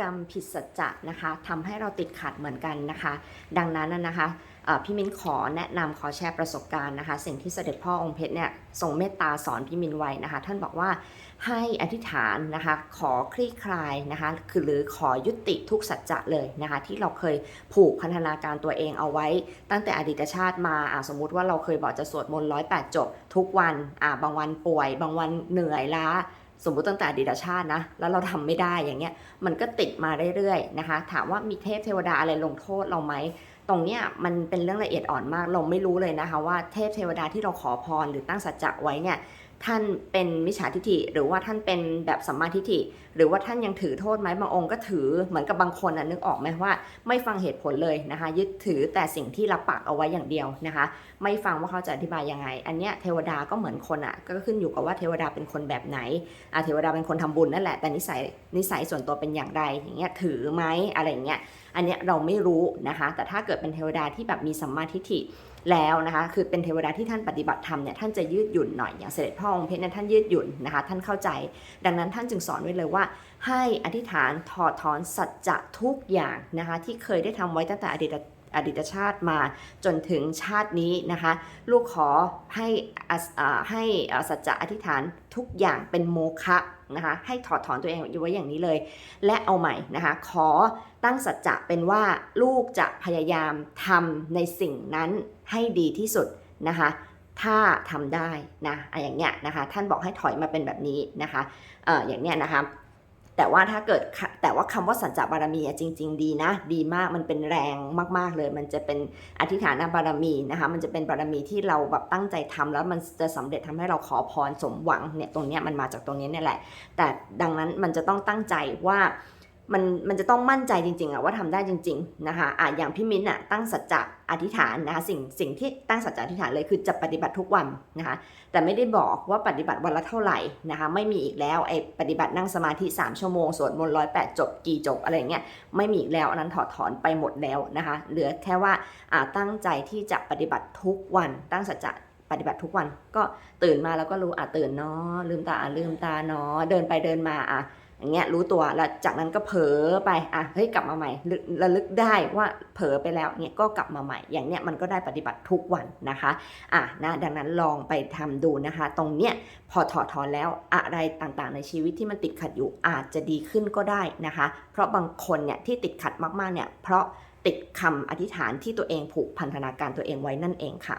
กรรมผิดสัจจะนะคะทำให้เราติดขัดเหมือนกันนะคะ ดังนั้นนะคะพี่มิ้นขอแนะนำขอแชร์ประสบการณ์นะคะ สิ่งที่เสด็จพ่อองค์เพชรเนี่ยทรงเมตตาสอนพี่มินไว้นะคะ ท่านบอกว่าให้อธิษฐานนะคะ ขอคลี่คลายนะคะ คือหรือขอยุติทุกสัจจะเลยนะคะ ที่เราเคยผูกพันธนาการตัวเองเอาไว้ ตั้งแต่อดีตชาติมาอะสมมุติว่าเราเคยบอกจะสวดมนต์ร้อยแปดจบทุกวันอะบางวันป่วย บางวันเหนื่อยล้า สมมุติตั้งแต่อดีตชาตินะ แล้วเราทำไม่ได้อย่างเงี้ย มันก็ติดมาเรื่อยๆนะคะ ถามว่ามีเทพเทวดาอะไรลงโทษเราไหมตรงเนี้ยมันเป็นเรื่องละเอียดอ่อนมากเราไม่รู้เลยนะคะ ว่าเทพเทวดาที่เราขอพรหรือตั้งสัจจะไว้เนี่ยท่านเป็นมิจฉาทิฏฐิ หรือว่าท่านเป็นแบบสัมมาทิฏฐิ หรือว่าท่านยังถือโทษไหมบางองค์ก็ถือเหมือนกับบางคนนะนึกออกไหมว่า ไม่ฟังเหตุผลเลยนะคะ ยึดถือแต่สิ่งที่รับปากเอาไว้อย่างเดียวนะคะ ไม่ฟังว่าเขาจะอธิบายยังไง อันเนี้ยเทวดาก็เหมือนคนอะก็ขึ้นอยู่กับว่าเทวดาเป็นคนแบบไหนอะเทวดาเป็นคนทำบุญนั่นแหละแต่นิสัยนิสัยส่วนตัวเป็นอย่างไรอย่างเงี้ยถือไหมอะไรอย่างเงี้ยอันเนี้ยเราไม่รู้นะคะ แต่ถ้าเกิดเป็นเทวดาที่แบบมีสัมมาทิฏฐิแล้วนะคะคือเป็นเทวดาที่ท่านปฏิบัติธรรมเนี่ยท่านจะยืดหยุ่นหน่อยอย่างเสด็จพ่อองค์เพชรเนี่ยท่านยืดหยุ่นนะคะท่านเข้าใจ ดังนั้นท่านจึงสอนไว้เลยว่า ให้อธิษฐานถอดถอนสัจจะทุกอย่างนะคะที่เคยได้ทำไว้ตั้งแต่อดีต อดีตชาติมาจนถึงชาตินี้นะคะ ลูกขอให้ให้สัจจะอธิษฐานทุกอย่างเป็นโมฆะนะคะให้ถอดถอนตัวเองไว้อย่างนี้เลย และเอาใหม่นะคะขอตั้งสัจจะเป็นว่าลูกจะพยายามทำในสิ่งนั้นให้ดีที่สุดนะคะถ้าทำได้นะอะอย่างเงี้ยนะคะท่านบอกให้ถอยมาเป็นแบบนี้นะคะเอออย่างเนี้ยนะคะ แต่ว่าถ้าเกิดแต่ว่าคำว่าสัจจะบารมีอะจริง ๆ ดีนะ ดีมากมันเป็นแรงมาก ๆเลย มันจะเป็นอธิษฐานบารมีนะคะมันจะเป็นบารมีที่เราแบบตั้งใจทำแล้วมันจะสำเร็จทำให้เราขอพรสมหวังเนี่ยตรงเนี้ยมันมาจากตรงนี้เนี่ยแหละ แต่ดังนั้นมันจะต้องตั้งใจว่า มันมันจะต้องมั่นใจจริงๆอะว่าทำได้จริง ๆนะคะอะอย่างพี่มิ้นอะตั้งสัจจะอธิษฐานนะคะสิ่งสิ่งที่ตั้งสัจจะอธิษฐานเลยคือจะปฏิบัติทุกวันนะคะแต่ไม่ได้บอกว่าปฏิบัติวันละเท่าไหร่นะคะไม่มีอีกแล้วไอ้ปฏิบัตินั่งสมาธิ 3 ชั่วโมงสวดมนต์ร้อยแปดจบกี่จบอะไรอย่างเงี้ยไม่มีอีกแล้วอันนั้นถอดถอนไปหมดแล้วนะคะเหลือแค่ว่าอ่าตั้งใจที่จะปฏิบัติทุกวัน ตั้งสัจจะปฏิบัติทุกวันก็ตื่นมาแล้วก็รู้อะตื่นเนาะลืมตาอะลืมตาเนาะเดินไปเดินมาอะ อย่างเงี้ยรู้ตัวแล้วจากนั้นก็เผลอไปอะเฮ้ยกลับมาใหม่ระลึกได้ว่าเผลอไปแล้วเนี่ยก็กลับมาใหม่ อย่างเนี้ยมันก็ได้ปฏิบัติทุกวันนะคะอะนะดังนั้นลองไปทำดูนะคะ ตรงเนี้ยพอถอดถอนแล้วอะไรต่างๆ ในชีวิตที่มันติดขัดอยู่อาจจะดีขึ้นก็ได้นะคะ เพราะบางคนเนี่ยที่ติดขัดมากๆเนี่ยเพราะติดคำอธิษฐานที่ตัวเองผูกพันธนาการตัวเองไว้นั่นเองค่ะ